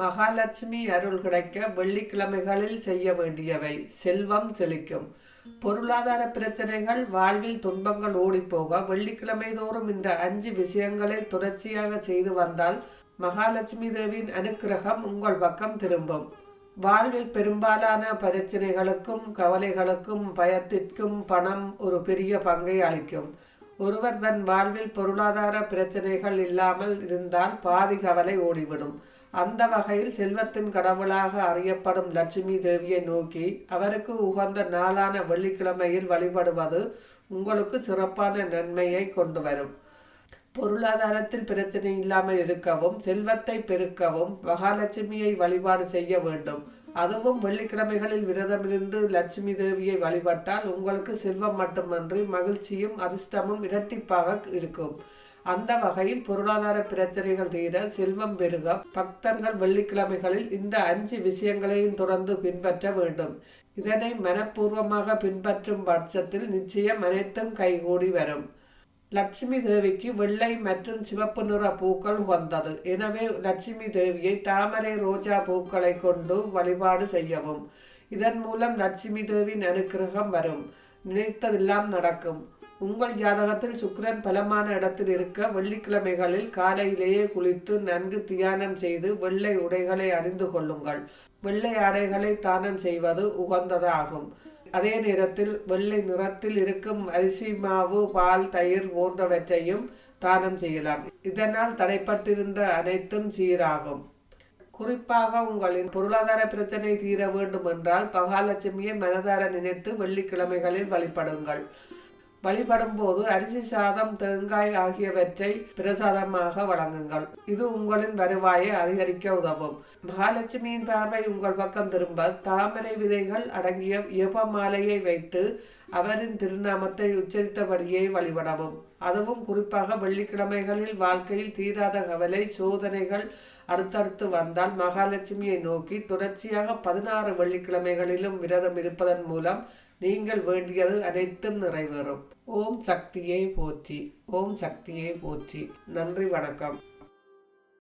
மகாலட்சுமி அருள் கிடைக்க வெள்ளிக்கிழமைகளில் செய்ய வேண்டியவை. செல்வம் செழிக்கும். பொருளாதார பிரச்சனைகள் வாழ்வில் துன்பங்கள் ஓடிப்போக வெள்ளிக்கிழமை தோறும் இந்த அஞ்சு விஷயங்களை தொடர்ச்சியாக செய்து வந்தால் மகாலட்சுமி தேவியின் அனுக்கிரகம் உங்கள் பக்கம் திரும்பும். வாழ்வில் பெரும்பாலான பிரச்சனைகளுக்கும் கவலைகளுக்கும் பயத்திற்கும் பணம் ஒரு பெரிய பங்கை அளிக்கும். ஒருவர் தன் வாழ்வில் பொருளாதார பிரச்சனைகள் இல்லாமல் இருந்தால் பாதி கவலை ஓடிவிடும். அந்த வகையில் செல்வத்தின் கடவுளாக அறியப்படும் லட்சுமி தேவியை நோக்கி அவருக்கு உகந்த நாளான வெள்ளிக்கிழமையில் வழிபடுவது உங்களுக்கு சிறப்பான நன்மையை கொண்டு வரும். பொருளாதாரத்தில் பிரச்சனை இல்லாமல் இருக்கவும் செல்வத்தை பெருக்கவும் மகாலட்சுமியை வழிபாடு செய்ய வேண்டும். அதுவும் வெள்ளிக்கிழமைகளில் விரதமிருந்து லட்சுமி தேவியை வழிபட்டால் உங்களுக்கு செல்வம் மட்டுமன்றி மகிழ்ச்சியும் அதிர்ஷ்டமும் இரட்டிப்பாக இருக்கும். அந்த வகையில் பொருளாதார பிரச்சனைகள் தீர செல்வம் பெருக பக்தர்கள் வெள்ளிக்கிழமைகளில் இந்த அஞ்சு விஷயங்களையும் தொடர்ந்து பின்பற்ற வேண்டும். இதனை மனப்பூர்வமாக பின்பற்றும் பட்சத்தில் நிச்சயம் அனைத்தும் கைகூடி வரும். லட்சுமி தேவிக்கு வெள்ளை மற்றும் சிவப்பு நிற பூக்கள் உகந்தது எனவே லட்சுமி தேவியை தாமரை ரோஜா பூக்களை கொண்டு வழிபாடு செய்யவும். இதன் மூலம் லட்சுமி தேவியின் அனுக்கிரகம் வரும். நினைத்ததெல்லாம் நடக்கும். உங்கள் ஜாதகத்தில் சுக்கிரன் பலமான இடத்தில் இருக்க வெள்ளிக்கிழமைகளில் காலையிலேயே குளித்து நன்கு தியானம் செய்து வெள்ளை உடைகளை அணிந்து கொள்ளுங்கள். வெள்ளை ஆடைகளை தானம் செய்வது உகந்ததாகும். அதே நேரத்தில் வெள்ளை நிறத்தில் இருக்கும் அரிசி மாவு பால் தயிர் போன்றவற்றையும் தானம் செய்யலாம். இதனால் தடைப்பட்டிருந்த அனைத்தும் சீராகும். குறிப்பாக உங்களின் பொருளாதார பிரச்சனை தீர வேண்டும் என்றால் மகாலட்சுமியை மனதார நினைத்து வெள்ளிக்கிழமைகளில் வழிபடுங்கள். வழிபடும் போது அரிசி சாதம் தேங்காய் ஆகியவற்றை பிரசாதமாக வழங்குங்கள். இது உங்களின் வருவாயை அதிகரிக்க உதவும். மகாலட்சுமியின் பார்வை உங்கள் பக்கம் திரும்ப தாமரை விதைகள் அடங்கிய யப மாலையை வைத்து அவரின் திருநாமத்தை உச்சரித்தபடியே வழிபடவும். அதுவும் குறிப்பாக வெள்ளிக்கிழமைகளில் வாழ்க்கையில் தீராத கவலை சோதனைகள் அடுத்தடுத்து வந்தால் மகாலட்சுமியை நோக்கி தொடர்ச்சியாக பதினாறு வெள்ளிக்கிழமைகளிலும் விரதம் இருப்பதன் மூலம் நீங்கள் வேண்டியது அனைத்தும் நிறைவேறும். ஓம் சக்தியை போற்றி. ஓம் சக்தியை போற்றி. நன்றி வணக்கம்.